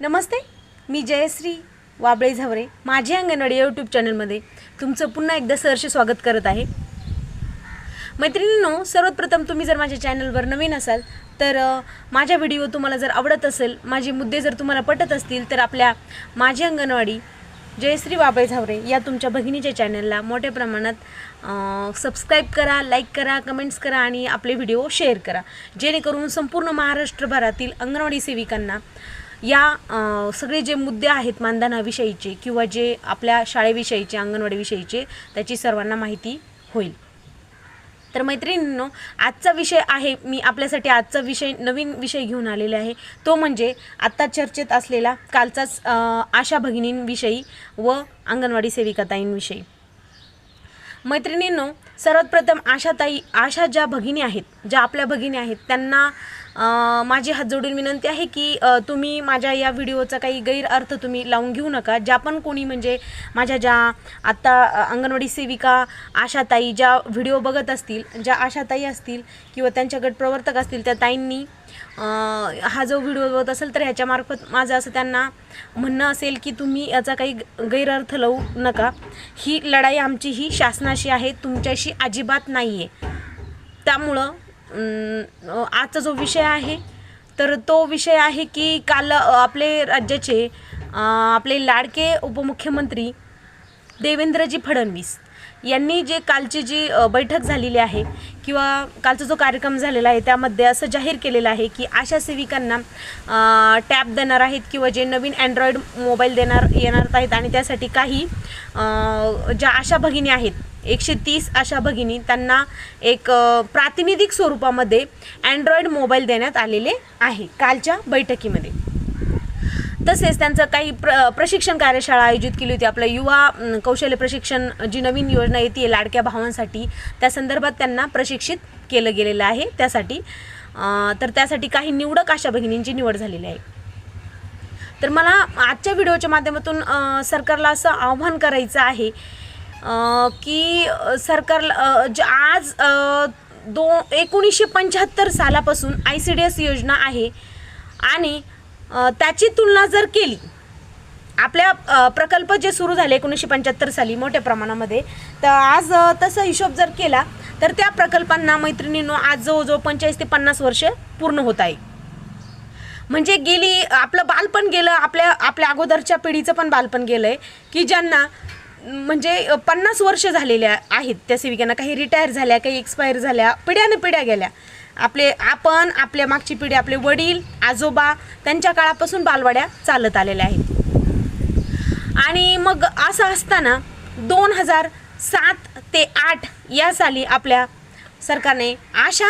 नमस्ते मी जयश्री वाबळे झावरे माझे अंगणवाडी यूट्यूब चॅनलमध्ये तुमचं पुन्हा एकदा सहर्ष स्वागत करत आहे. मैत्रिणींनो सर्वप्रथम तुम्ही जर माझ्या चॅनलवर नवीन असाल तर माझ्या व्हिडिओ तुम्हाला जर आवडत असेल माझे मुद्दे जर तुम्हाला पटत असतील तर आपल्या माझी अंगणवाडी जयश्री वाबळे झावरे या तुमच्या भगिनीच्या चॅनलला मोठ्या प्रमाणात सबस्क्राईब करा लाईक करा कमेंट्स करा आणि आपले व्हिडिओ शेअर करा. जेणेकरून संपूर्ण महाराष्ट्रभरातील अंगणवाडी सेविकांना या सगळे जे मुद्दे आहेत मानधनाविषयीचे किंवा जे आपल्या शाळेविषयीचे अंगणवाडीविषयीचे त्याची सर्वांना माहिती होईल. तर मैत्रिणींनो आजचा विषय आहे मी आपल्यासाठी आजचा विषय नवीन विषय घेऊन आलेला आहे. तो म्हणजे आत्ता चर्चेत असलेला कालचाच आशा भगिनींविषयी व अंगणवाडी सेविकाताईंविषयी. मैत्रिणींनो सर्वात प्रथम आशाताई आशा ज्या भगिनी आहेत ज्या आपल्या भगिनी आहेत त्यांना माझी हात जोडून विनंती आहे की तुम्ही माझ्या या व्हिडिओचा काही गैरअर्थ तुम्ही लावून घेऊ नका. ज्या पण कोणी म्हणजे माझ्या ज्या आत्ता अंगणवाडी सेविका आशाताई ज्या व्हिडिओ बघत असतील ज्या आशाताई असतील किंवा त्यांच्या गट प्रवर्तक असतील त्या ताईंनी हा जो व्हिडिओ बघत असेल तर ह्याच्यामार्फत माझं असं त्यांना म्हणणं असेल की तुम्ही याचा काही ग- गैरअर्थ लावू नका. ही लढाई आमची ही शासनाशी आहे तुमच्याशी अजिबात नाही आहे त्यामुळं आजचा जो विषय आहे तर तो विषय आहे की काल आपले राज्याचे आपले लाडके उपमुख्यमंत्री देवेंद्रजी फडणवीस यांनी जे कालची जी बैठक झालेली आहे किंवा कालचा जो कार्यक्रम झालेला आहे त्यामध्ये असं जाहीर केलेलं आहे की आशा सेविकांना टॅब देणार आहेत किंवा जे नवीन अँड्रॉईड मोबाईल देणार येणार आहेत आणि त्यासाठी काही ज्या आशा भगिनी आहेत एकशे तीस अशा भगिनी त्यांना एक प्रातिनिधिक स्वरूपामध्ये अँड्रॉईड मोबाईल देण्यात आलेले आहे कालच्या बैठकीमध्ये. तसेच त्यांचं काही प्र प्रशिक्षण कार्यशाळा आयोजित केली होती. आपलं युवा कौशल्य प्रशिक्षण जी नवीन योजना येते लाडक्या भावांसाठी त्या संदर्भात त्यांना प्रशिक्षित केलं गेलेलं आहे. त्यासाठी तर त्यासाठी काही निवडक अशा भगिनींची निवड झालेली आहे. तर मला आजच्या व्हिडिओच्या माध्यमातून सरकारला असं आव्हान करायचं आहे की सरकारला ज आज दो एकोणीसशे पंच्याहत्तर सालापासून आय सी डी एस योजना आहे आणि त्याची तुलना जर केली आपल्या प्रकल्प जे सुरू झाले एकोणीसशे पंच्याहत्तर साली मोठ्या प्रमाणामध्ये तर आज तसा हिशोब जर केला तर त्या प्रकल्पांना मैत्रिणींनो आज जवळजवळ पंचेचाळीस ते पन्नास वर्ष पूर्ण होत आहे. म्हणजे गेली आपलं बालपण गेलं आपल्या आपल्या अगोदरच्या पिढीचं पण बालपण गेलं आहे की ज्यांना म्हणजे पन्नास वर्ष झालेल्या आहेत त्या सेविकांना काही रिटायर झाल्या काही एक्सपायर झाल्या पिढ्याने पिढ्या गेल्या आपले आपण आपल्या मागची पिढी आपले वडील आजोबा त्यांच्या काळापासून बालवाड्या चालत आलेल्या आहेत. आणि मग असं असताना दोन हजार सात ते आठ या साली आपल्या सरकारने आशा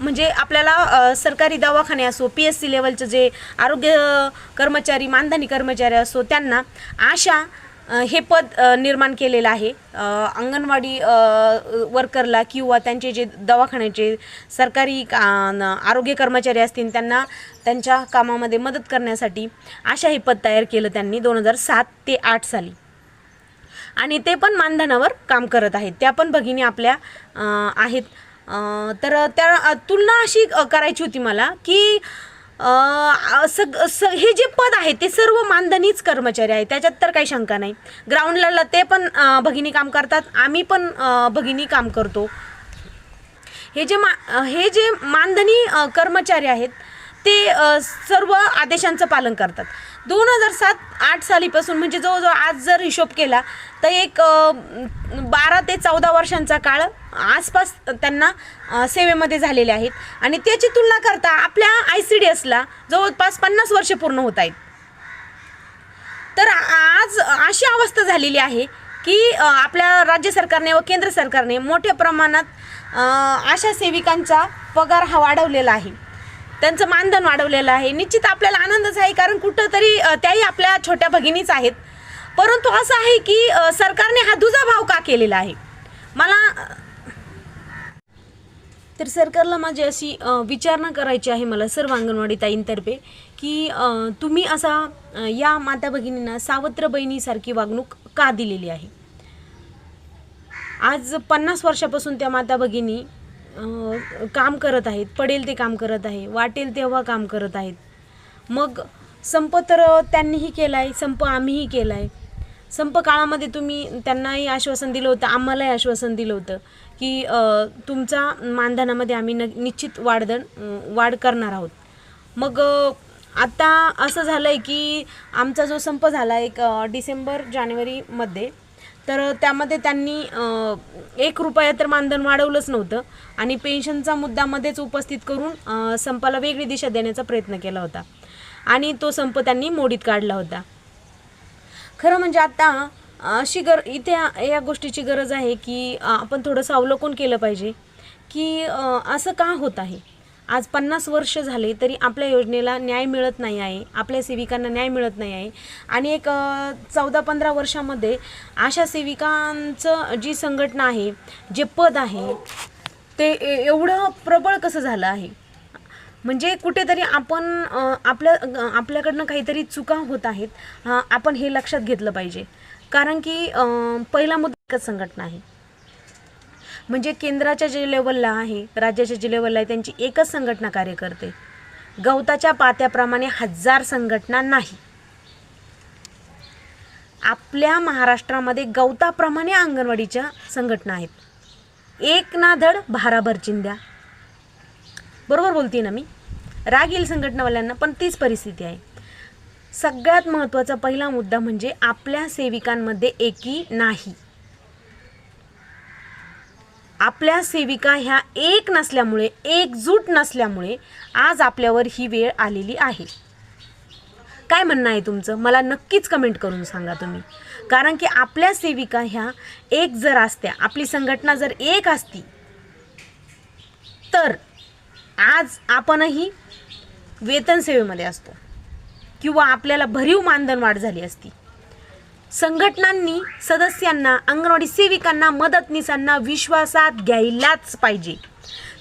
म्हणजे आपल्याला सरकारी दवाखाने असो पी एस सी लेवलचे जे आरोग्य कर्मचारी मानधनी कर्मचारी असो त्यांना आशा हे पद निर्माण केलेलं आहे. अंगणवाडी वर्करला किंवा त्यांचे जे दवाखान्याचे सरकारी का- न- आरोग्य कर्मचारी असतील त्यांना त्यांच्या कामामध्ये मदत करण्यासाठी अशा हे पद तयार केलं त्यांनी दोन हजार सात ते आठ साली. आणि ते पण मानधनावर काम करत आहेत. त्या पण भगिनी आपल्या आहेत. तर त्या तुलना अशी करायची होती मला की सग स हे जे पद आहे ते सर्व मानधनीच कर्मचारी आहेत. त्याच्यात तर काही शंका नाही. ग्राउंडला ते पण भगिनी काम करतात. आम्ही पण भगिनी काम करतो. हे जे मा हे जे मानधनी कर्मचारी आहेत ते सर्व आदेशांचं पालन करतात. दोन हजार सात आठ सालीपासून म्हणजे जवळजवळ आज जर हिशोब केला तर एक बारा ते चौदा वर्षांचा काळ आसपास त्यांना सेवेमध्ये झालेले आहेत. आणि त्याची तुलना करता आपल्या आय सी डी एसला जवळपास पन्नास वर्षे पूर्ण होत आहेत. तर आज अशी अवस्था झालेली आहे की आपल्या राज्य सरकारने व केंद्र सरकारने मोठ्या प्रमाणात अशा सेविकांचा पगार हा वाढवलेला आहे. त्यांचं मानधन वाढवलेलं आहे. निश्चित आपल्याला आनंदच आहे कारण कुठंतरी त्याही आपल्या छोट्या भगिनीच आहेत. परंतु असं आहे की सरकारने हा दुजा भाव का केलेला आहे? मला तर सरकारला माझी अशी विचारणा करायची आहे मला सर्व अंगणवाडी ताईंतर्फे की तुम्ही असा या माता भगिनींना सावत्र बहिणीसारखी वागणूक का दिलेली आहे? आज पन्नास वर्षापासून त्या माता भगिनी काम करत आहेत पडेल ते काम करत आहे वाटेल तेव्हा काम करत आहेत. मग संप तर त्यांनीही केला आहे संप आम्हीही केला आहे संप काळामध्ये तुम्ही त्यांनाही आश्वासन दिलं होतं आम्हालाही आश्वासन दिलं होतं की तुमचा मानधनामध्ये आम्ही न निश्चित वाढदण वाढ करणार आहोत. मग आत्ता आता असं झालं आहे की आमचा जो संप झाला एक डिसेंबर जानेवारीमध्ये तर त्यामध्ये त्यांनी एक रुपया तर मानधन वाढवलंच नव्हतं आणि पेन्शनचा मुद्दामध्येच उपस्थित करून संपाला वेगळी दिशा देण्याचा प्रयत्न केला होता आणि तो संप त्यांनी मोडीत काढला होता. खरं म्हणजे आता अशी गर इथे या गोष्टीची गरज आहे की आपण थोडंसं अवलोकन केलं पाहिजे की असं का होत आहे? आज पन्नास वर्ष झाले तरी आपल्या योजनेला न्याय मिळत नाही आहे. आपल्या सेविकांना न्याय मिळत नाही आहे. आणि एक चौदा पंधरा वर्षामध्ये अशा सेविकांचं जी संघटना आहे जे पद आहे ते ए- एवढं प्रबळ कसं झालं आहे? म्हणजे कुठेतरी आपण आपल्या आपल्याकडनं काहीतरी चुका होत आहेत आपण हे लक्षात घेतलं पाहिजे. कारण की पहिला मुद्दा एकच संघटना आहे. म्हणजे केंद्राच्या जे लेवलला आहे राज्याच्या जे लेवलला आहे त्यांची एकच संघटना कार्य करते गवताच्या पात्याप्रमाणे हजार संघटना नाही. आपल्या महाराष्ट्रामध्ये गवताप्रमाणे अंगणवाडीच्या संघटना आहेत. एक ना धड भाराभर चिंध्या. बरोबर बोलते ना मी? राग येईल संघटनावाल्यांना पण तीच परिस्थिती आहे. सगळ्यात महत्त्वाचा पहिला मुद्दा म्हणजे आपल्या सेविकांमध्ये एकी नाही. आपल्या सेविका ह्या एक नसल्यामुळे एकजूट नसल्यामुळे आज आपल्यावर ही वेळ आलेली आहे. काय म्हणणं आहे तुमचं? मला नक्कीच कमेंट करून सांगा तुम्ही. कारण की आपल्या सेविका ह्या एक जर असत्या आपली संघटना जर एक असती तर आज आपणही वेतन सेवेमध्ये असतो. किंवा आपल्याला भरीव मानधन वाढ झाली असती. संघटनांनी सदस्यांना अंगणवाडी सेविकांना मदतनीसांना विश्वासात घ्यायलाच पाहिजे.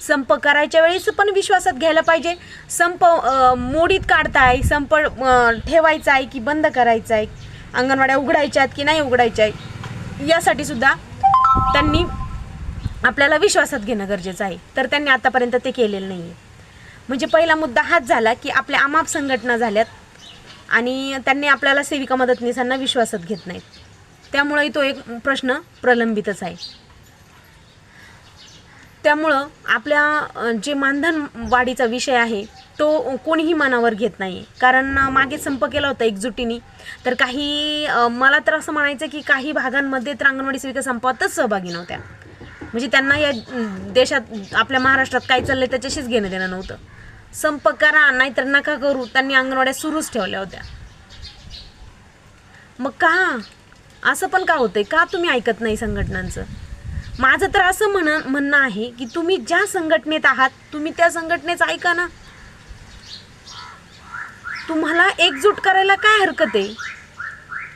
संप करायच्या वेळेस पण विश्वासात घ्यायला पाहिजे. संप मोडीत काढताय संप ठेवायचा आहे की बंद करायचा आहे अंगणवाड्या उघडायच्या आहेत की नाही उघडायच्या आहे यासाठी सुद्धा त्यांनी आपल्याला विश्वासात घेणं गरजेचं आहे. तर त्यांनी आतापर्यंत ते केलेलं नाही आहे म्हणजे पहिला मुद्दा हाच झाला की आपल्या आमाप संघटना झाल्यात. आणि त्यांनी आपल्याला सेविका मदतनीसांना विश्वासात घेत नाहीत. त्यामुळेही तो एक प्रश्न प्रलंबितच आहे. त्यामुळं आपल्या जे मानधन वाढीचा विषय आहे तो कोणीही मनावर घेत नाही कारण मागे संप केला होता एकजुटीने. तर काही मला तर असं म्हणायचं की काही भागांमध्ये तर अंगणवाडी सेविका संपातच सहभागी नव्हत्या. म्हणजे त्यांना या देशात आपल्या महाराष्ट्रात काय चाललंय त्याच्याशीच घेणं देणं नव्हतं. संप करा नाहीतर नका करू. त्यांनी अंगणवाड्या सुरूच ठेवल्या होत्या. मग का? असं पण का होतंय? का तुम्ही ऐकत नाही संघटनांचं? माझं तर असं म्हण म्हणणं आहे की तुम्ही ज्या संघटनेत आहात तुम्ही त्या संघटनेचं ऐका ना. तुम्हाला एकजूट करायला काय हरकत आहे?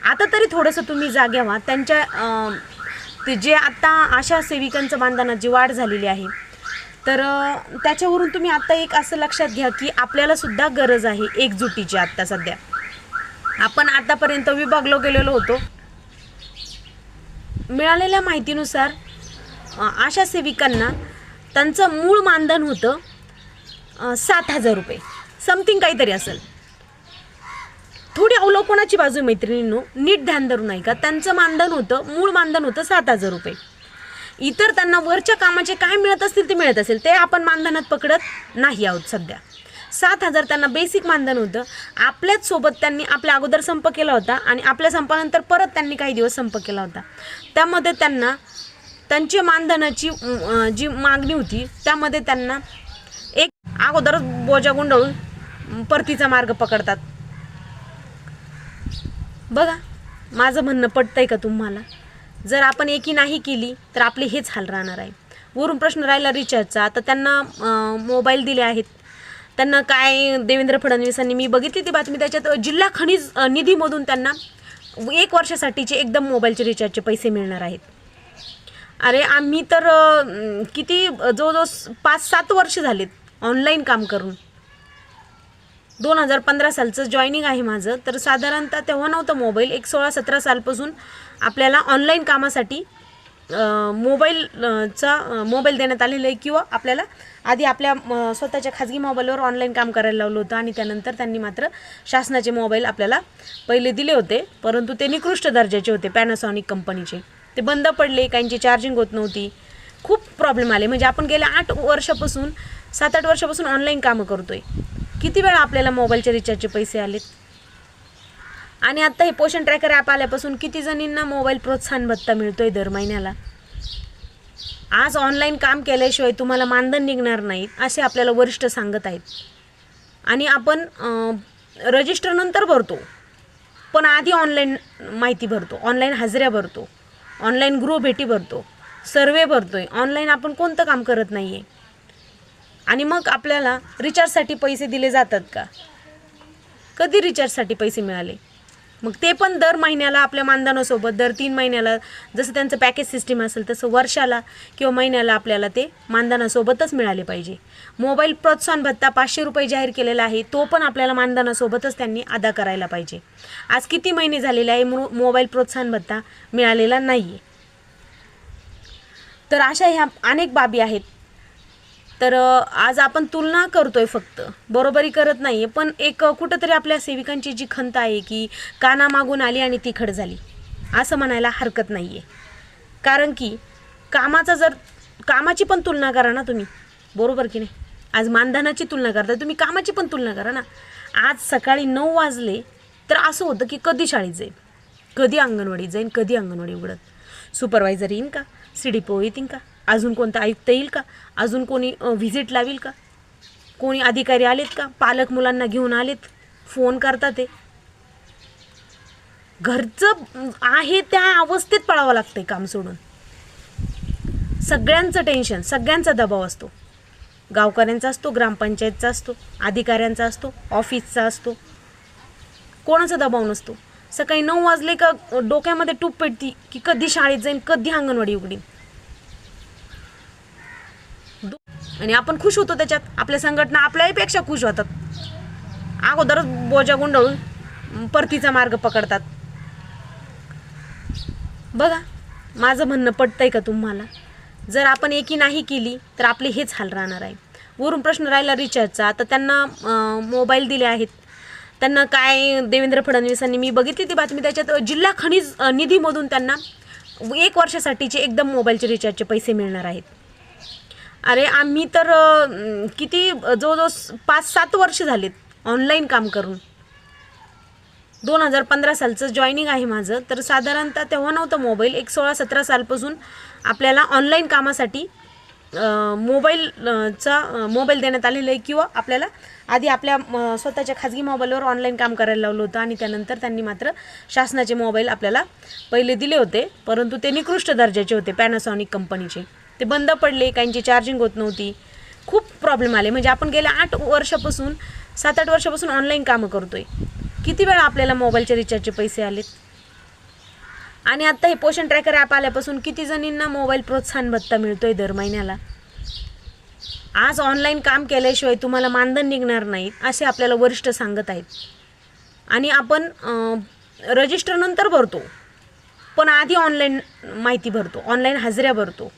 आता तरी थोडंसं तुम्ही जागे व्हा. त्यांच्या अं, ते जे आता आशा सेविकांचं मानधनाची वाढ झालेली आहे तर त्याच्यावरून तुम्ही आता एक असं लक्षात घ्या की आपल्याला सुद्धा गरज आहे एकजुटीची आत्ता सध्या. आपण आतापर्यंत विभागलो गेलेलो होतो. मिळालेल्या माहितीनुसार आशा सेविकांना त्यांचं मूळ मानधन होतं सात हजार रुपये. समथिंग काहीतरी असेल. थोडी अवलोकनाची बाजू मैत्रिणींनो नीट ध्यान धरून ऐका त्यांचं मानधन होतं मूळ मानधन होतं सात हजार रुपये. इतर त्यांना वरच्या कामाचे काय मिळत असतील ते मिळत असेल. ते आपण मानधनात पकडत नाही आहोत सध्या. सात हजार त्यांना बेसिक मानधन होतं. आपल्याच सोबत त्यांनी आपल्या अगोदर संप केला होता आणि आपल्या संपानंतर परत त्यांनी काही दिवस संप केला होता. त्यामध्ये त्यांना त्यांची मानधनाची जी मागणी होती त्यामध्ये त्यांना एक अगोदरच बोजा गुंडळून परतीचा मार्ग पकडतात. बघा माझं म्हणणं पटतंय का तुम्हाला? जर आपण एकी नाही केली तर आपले हेच हाल राहणार आहे. वरून प्रश्न राहिला रिचार्जचा आता त्यांना मोबाईल दिले आहेत. त्यांना काय देवेंद्र फडणवीसांनी मी बघितली ती बातमी. त्याच्यात जिल्हा खनिज निधीमधून त्यांना एक वर्षासाठीचे एकदम मोबाईलचे रिचार्जचे पैसे मिळणार आहेत. अरे आम्ही तर किती जवळजवळ पाच सात वर्ष झालेत ऑनलाईन काम करून. दोन हजार पंधरा सालचं जॉईनिंग आहे माझं तर साधारणतः तेव्हा नव्हतं मोबाईल. एक सोळा सतरा सालपासून आपल्याला ऑनलाईन कामासाठी मोबाईलचा मोबाईल देण्यात आलेलं आहे किंवा आपल्याला आधी आपल्या म, स्वतःच्या खाजगी मोबाईलवर ऑनलाईन काम करायला लावलं होतं आणि त्यानंतर त्यांनी मात्र शासनाचे मोबाईल आपल्याला पहिले दिले होते. परंतु ते निकृष्ट दर्जाचे होते पॅनासॉनिक कंपनीचे ते बंद पडले काहींची चार्जिंग होत नव्हती. खूप प्रॉब्लेम आले. म्हणजे आपण गेल्या आठ वर्षापासून सात आठ वर्षापासून ऑनलाईन कामं करतोय. किती वेळा आपल्याला मोबाईलच्या रिचार्जचे पैसे आलेत? आणि आता हे पोषण ट्रॅकर ॲप आल्यापासून किती जणींना मोबाईल प्रोत्साहन भत्ता मिळतोय दर महिन्याला? आज ऑनलाईन काम केल्याशिवाय तुम्हाला मानधन निघणार नाही असे आपल्याला वरिष्ठ सांगत आहेत. आणि आपण रजिस्टरनंतर भरतो. पण आधी ऑनलाईन माहिती भरतो ऑनलाईन हजऱ्या भरतो ऑनलाईन गृहभेटी भरतो सर्वे भरतो आहे ऑनलाईन आपण कोणतं काम करत नाही आहे आणि मग आपल्याला रिचार्जसाठी पैसे दिले जातात का? कधी रिचार्जसाठी पैसे मिळाले? मग ते पण दर महिन्याला आपल्या मानधनासोबत दर तीन महिन्याला जसं त्यांचं पॅकेज सिस्टीम असेल तसं वर्षाला किंवा महिन्याला आपल्याला ते मानधनासोबतच मिळाले पाहिजे. मोबाईल प्रोत्साहन भत्ता पाचशे रुपये जाहीर केलेला आहे तो पण आपल्याला मानधनासोबतच त्यांनी अदा करायला पाहिजे. आज किती महिने झालेले आहे मो मोबाईल प्रोत्साहन भत्ता मिळालेला नाही आहे तर अशा ह्या अनेक बाबी आहेत. तर आज आपण तुलना करतोय फक्त. बरोबरी करत नाहीये पण एक कुठंतरी आपल्या सेविकांची जी खंत आहे की काना मागून आली आणि तिखट झाली असं म्हणायला हरकत नाहीये. कारण की कामाचा जर कामाची पण तुलना करा ना तुम्ही. बरोबर की नाही? आज मानधनाची तुलना करता तुम्ही कामाची पण तुलना करा ना. आज सकाळी नऊ वाजले तर असं होतं की कधी शाळेत जाईल कधी अंगणवाडीत जाईन? कधी अंगणवाडी उघडत? सुपरवायझर येईन का? सी डी पो येतील का? अजून कोणता आयुक्त येईल का? अजून कोणी व्हिजिट लावील का? कोणी अधिकारी आलेत का? पालक मुलांना घेऊन आलेत? फोन करतात ते? घरचं आहे त्या अवस्थेत पळावं लागतंय काम सोडून. सगळ्यांचं टेन्शन सगळ्यांचा दबाव असतो. गावकऱ्यांचा असतो ग्रामपंचायतचा असतो अधिकाऱ्यांचा असतो ऑफिसचा असतो. कोणाचा दबाव नसतो. सकाळी नऊ वाजले का डोक्यामध्ये टूप पेटती की कधी शाळेत जाईन कधी अंगणवाडी उघडीन दो- आणि आपण खुश होतो त्याच्यात. आपल्या संघटना आपल्यापेक्षा खुश होतात. अगोदरच बोजा गुंडाळून परतीचा मार्ग पकडतात. बघा माझं म्हणणं पटतंय का तुम्हाला? जर आपण एकी नाही केली तर आपले हेच हाल राहणार आहे. वरून प्रश्न राहिला रिचार्जचा. आता त्यांना मोबाईल दिले आहेत. त्यांना काय देवेंद्र फडणवीसांनी मी बघितली ती बातमी. त्याच्यात जिल्हा खनिज निधीमधून त्यांना एक वर्षासाठीचे एकदम मोबाईलचे रिचार्जचे पैसे मिळणार आहेत. अरे आम्ही तर किती जवळजवळ पाच सात वर्ष झालेत ऑनलाईन काम करून. दोन हजार पंधरा सालचं जॉईनिंग आहे माझं. तर साधारणतः तेव्हा नव्हतं मोबाईल एक सोळा सतरा सालपासून आपल्याला ऑनलाईन कामासाठी मोबाईलचा मोबाईल देण्यात आलेला आहे किंवा आपल्याला आधी आपल्या स्वतःच्या खाजगी मोबाईलवर ऑनलाईन काम करायला लावलं होतं आणि त्यानंतर त्यांनी मात्र शासनाचे मोबाईल आपल्याला पहिले दिले होते. परंतु ते निकृष्ट दर्जाचे होते पॅनासॉनिक कंपनीचे ते बंद पडले काहींची चार्जिंग होत नव्हती. खूप प्रॉब्लेम आले. म्हणजे आपण गेल्या आठ वर्षापासून सात आठ वर्षापासून ऑनलाईन कामं करतो आहे किती वेळा आपल्याला मोबाईलच्या रिचार्जचे पैसे आलेत? आणि आत्ता हे पोषण ट्रॅकर ॲप आल्यापासून किती जणींना मोबाईल प्रोत्साहन भत्ता मिळतो आहे दर महिन्याला? आज ऑनलाईन काम केल्याशिवाय तुम्हाला मानधन निघणार नाहीत असे आपल्याला वरिष्ठ सांगत आहेत. आणि आपण रजिस्टरनंतर भरतो. पण आधी ऑनलाईन माहिती भरतो. ऑनलाईन हजऱ्या भरतो.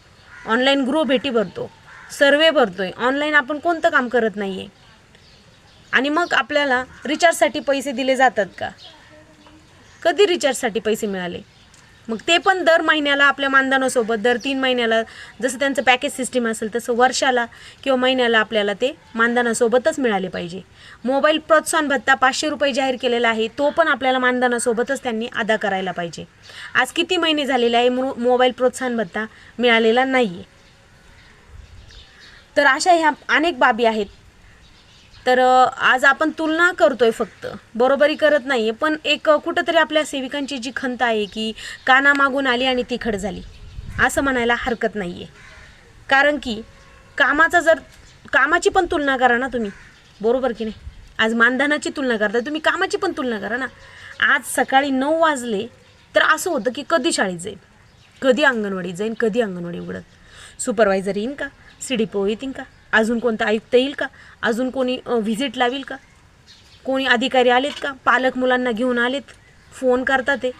ऑनलाईन ग्रो भेटी भरतो सर्वे भरतो आहे ऑनलाईन आपण कोणतं काम करत नाही आहे आणि मग आपल्याला रिचार्जसाठी पैसे दिले जातात का? कधी रिचार्जसाठी पैसे मिळाले? मग ते पण दर महिन्याला आपल्या मानधनासोबत दर तीन महिन्याला जसं त्यांचं पॅकेज सिस्टीम असेल तसं वर्षाला किंवा महिन्याला आपल्याला ते मानधनासोबतच मिळाले पाहिजे. मोबाईल प्रोत्साहन भत्ता पाचशे रुपये जाहीर केलेला आहे तो पण आपल्याला मानधनासोबतच त्यांनी अदा करायला पाहिजे. आज किती महिने झालेले आहे मो मोबाईल प्रोत्साहन भत्ता मिळालेला नाही आहे तर अशा ह्या अनेक बाबी आहेत. तर आज आपण तुलना करतोय फक्त. बरोबरी करत नाहीये पण एक कुठंतरी आपल्या सेविकांची जी खंत आहे की काना मागून आली आणि तिखट झाली. असं म्हणायला हरकत नाहीये. कारण की कामाचा जर कामाची पण तुलना करा ना तुम्ही. बरोबर की नाही? आज मानधनाची तुलना करता तुम्ही कामाची पण तुलना करा ना. आज सकाळी नऊ वाजले तर असं होतं की कधी शाळेत जाईल कधी अंगणवाडीत जाईन? कधी अंगणवाडी उघडत? सुपरवायझर येईन का? सी डी पो येतील का? अजून कोणता आयुक्त येईल का? अजून कोणी व्हिजिट लावील का? कोणी अधिकारी आलेत का? पालक मुलांना घेऊन आलेत? फोन करतात ते?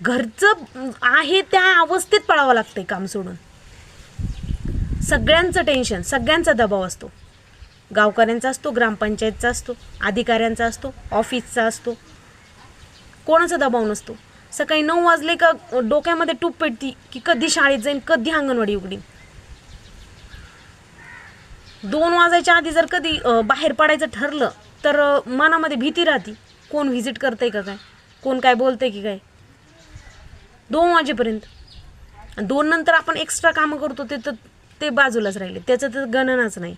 घरचं आहे त्या अवस्थेत पळावं लागतंय काम सोडून. सगळ्यांचं टेन्शन सगळ्यांचा दबाव असतो. गावकऱ्यांचा असतो ग्रामपंचायतचा असतो अधिकाऱ्यांचा असतो ऑफिसचा असतो. कोणाचा दबाव नसतो. सकाळी नऊ वाजले का डोक्यामध्ये टूप पेटती की कधी शाळेत जाईन कधी अंगणवाडी उघडीन. दोन वाजायच्या आधी जर कधी बाहेर पडायचं ठरलं तर मनामध्ये भीती राहते. कोण व्हिजिट करतंय का काय? कोण काय बोलतंय की काय? दोन वाजेपर्यंत. आणि दोन नंतर आपण एक्स्ट्रा कामं करतो ते तर ते बाजूलाच राहिले. त्याचं तर गणनाच नाही.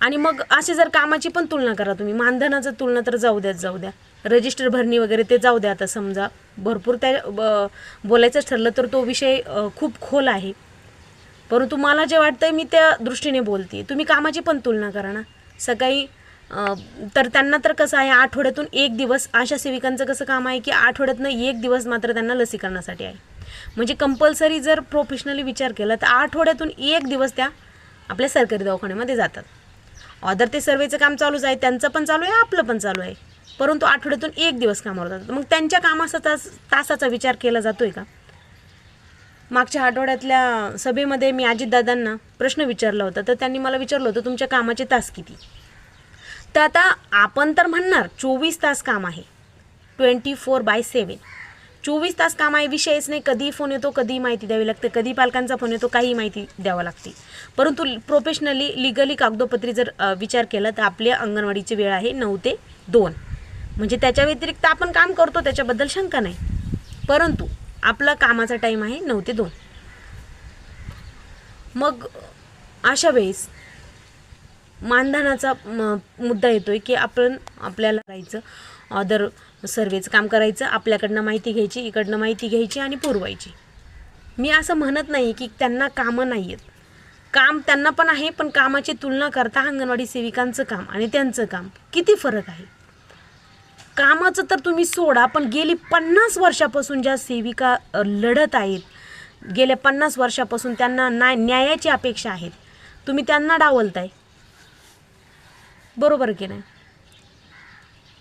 आणि मग असे जर कामाची पण तुलना करा तुम्ही. मानधनाचं तुलना तर जाऊ द्याच जाऊ द्या. रजिस्टर भरणी वगैरे ते जाऊ द्या आता समजा. भरपूर त्या ब- बोलायचं ठरलं तर तो विषय खूप खोल आहे. परंतु मला जे वाटतंय मी त्या दृष्टीने बोलते. तुम्ही कामाची पण तुलना करा ना. सकाळी तर त्यांना तर कसं आहे आठवड्यातून एक दिवस आशा सेविकांचं कसं काम आहे की आठवड्यातनं एक दिवस मात्र त्यांना लसीकरणासाठी आहे. म्हणजे कंपल्सरी जर प्रोफेशनली विचार केला तर आठवड्यातून एक दिवस त्या आपल्या सरकारी दवाखान्यामध्ये जातात. ऑदर ते सर्वेचं काम चालूच आहे त्यांचं पण चालू आहे आपलं पण चालू आहे. परंतु आठवड्यातून एक दिवस कामावर जातात. मग त्यांच्या कामाचा तास तासाचा विचार केला जातो आहे का? मागच्या आठवड्यातल्या सभेमध्ये मी अजितदादांना प्रश्न विचारला होता. तर त्यांनी मला विचारलं होतं तुमच्या कामाचे तास किती? तर आता आपण तर म्हणणार चोवीस तास काम आहे. ट्वेंटी फोर बाय सेवन चोवीस तास काम आहे विषयच नाही. कधी फोन येतो कधी माहिती द्यावी लागते. कधी पालकांचा फोन येतो काही माहिती द्यावं लागते. परंतु प्रोफेशनली लिगली कागदोपत्री जर विचार केला तर आपल्या अंगणवाडीची वेळ आहे नऊ ते दोन. म्हणजे त्याच्या व्यतिरिक्त आपण काम करतो त्याच्याबद्दल शंका नाही. परंतु आपला कामाचा टाईम आहे नऊ ते दोन. मग अशा वेळेस मानधनाचा म- मुद्दा येतोय की आपण आपल्याला करायचं अदर सर्वेचं काम करायचं आपल्याकडनं माहिती घ्यायची इकडनं माहिती घ्यायची आणि पुरवायची. मी असं म्हणत नाही की त्यांना कामं नाही आहेत काम त्यांना पण आहे पण कामाची तुलना करता अंगणवाडी सेविकांचं काम आणि त्यांचं काम. किती फरक आहे? कामाचं तर तुम्ही सोडा पण गेली पन्नास वर्षापासून ज्या सेविका लढत आहेत गेल्या पन्नास वर्षापासून त्यांना ना न्यायाची अपेक्षा आहेत. तुम्ही त्यांना डावलताय. बरोबर की नाही?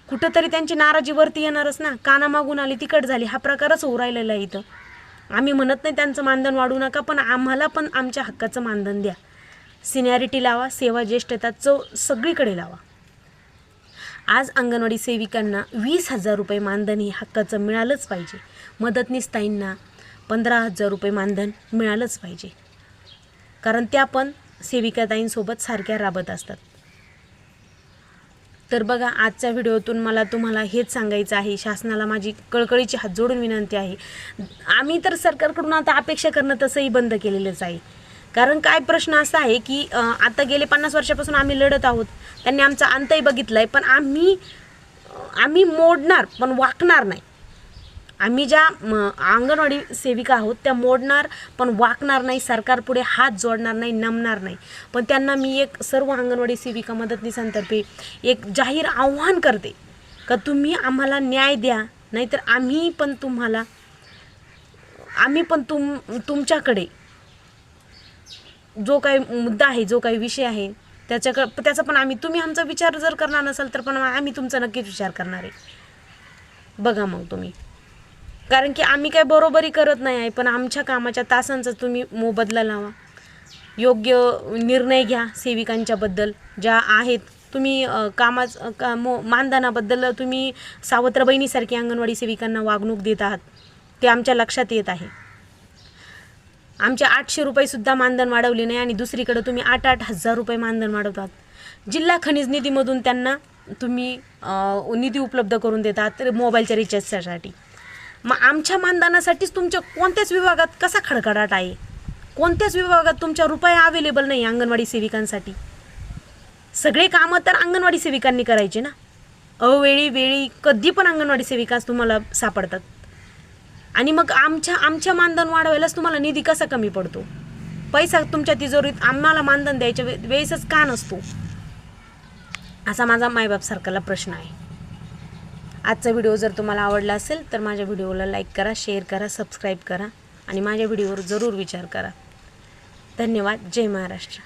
कुठंतरी त्यांची नाराजी वरती येणारच ना. काना मागून आली तिकट झाली. हा प्रकारच होऊ राहिलेला आहे इथं. आम्ही म्हणत नाही त्यांचं मानधन वाढू नका पण आम्हाला पण आमच्या हक्काचं मानधन द्या. सिनियरिटी लावा सेवा ज्येष्ठता चव सगळीकडे लावा. आज अंगणवाडी सेविकांना वीस हजार रुपये मानधन हे हक्काचं मिळालंच पाहिजे. मदतनीस ताईंना पंधरा हजार रुपये मानधन मिळालंच पाहिजे. कारण त्या पण सेविकाताईंसोबत सारख्या राबत असतात. तर बघा आजच्या व्हिडिओतून मला तुम्हाला हेच सांगायचं आहे. शासनाला माझी कळकळीची हात जोडून विनंती आहे. आम्ही तर सरकारकडून आता अपेक्षा करणं तसंही बंद केलेलंच आहे. कारण काय प्रश्न असा आहे की आता गेले पन्नास वर्षापासून आम्ही लढत आहोत. त्यांनी आमचा अंतही बघितला आहे पण आम्ही आम्ही मोडणार पण वाकणार नाही. आम्ही ज्या म, अंगणवाडी सेविका आहोत त्या मोडणार पण वाकणार नाही सरकारपुढे हात जोडणार नाही नमणार नाही. पण त्यांना मी एक सर्व अंगणवाडी सेविका मदतनीसांतर्फे एक जाहीर आव्हान करते का तुम्ही आम्हाला न्याय द्या नाहीतर आम्ही पण तुम्हाला आम्ही पण तुम तुमच्याकडे जो काही मुद्दा आहे जो काही विषय आहे त्याच्याक त्याचा पण आम्ही तुम्ही आमचा विचार जर करणार नसाल तर पण आम्ही तुमचा नक्कीच विचार करणार आहे. बघा मग तुम्ही. कारण की आम्ही काय बरोबरी करत नाही आहे पण आमच्या कामाच्या तासांचा तुम्ही मोबदला लावा योग्य निर्णय घ्या सेविकांच्याबद्दल ज्या आहेत. तुम्ही कामाच का मो मानधनाबद्दल तुम्ही सावत्र बहिणीसारखी अंगणवाडी सेविकांना वागणूक देत आहात. ते आमच्या लक्षात येत आहे. आमचे आठशे रुपयेसुद्धा मानधन वाढवले नाही आणि दुसरीकडे तुम्ही आठ आठ हजार रुपये मानधन वाढवतात. जिल्हा खनिज निधीमधून त्यांना तुम्ही निधी उपलब्ध करून देतात तर मोबाईलच्या रिचार्जसाठी. मग आमच्या मानधनासाठीच तुमच्या कोणत्याच विभागात कसा खडखडाट आहे? कोणत्याच विभागात तुमच्या रुपये अवेलेबल नाही अंगणवाडी सेविकांसाठी. सगळे कामं तर अंगणवाडी सेविकांनी करायचे ना? अवेळी वेळी कधी पण अंगणवाडी सेविकाच तुम्हाला सापडतात. आणि मग आमच्या आमच्या मानधन वाढवायलाच तुम्हाला निधी कसा कमी पडतो? पैसा तुमच्या तिजोरीत आम्हाला मानधन द्यायच्या वे वेळेसच का नसतो? असा माझा मायबाप सारखाला प्रश्न आहे. आजचा व्हिडिओ जर तुम्हाला आवडला असेल तर माझ्या व्हिडिओला लाईक करा शेअर करा सबस्क्राईब करा आणि माझ्या व्हिडिओवर जरूर विचार करा. धन्यवाद. जय महाराष्ट्र.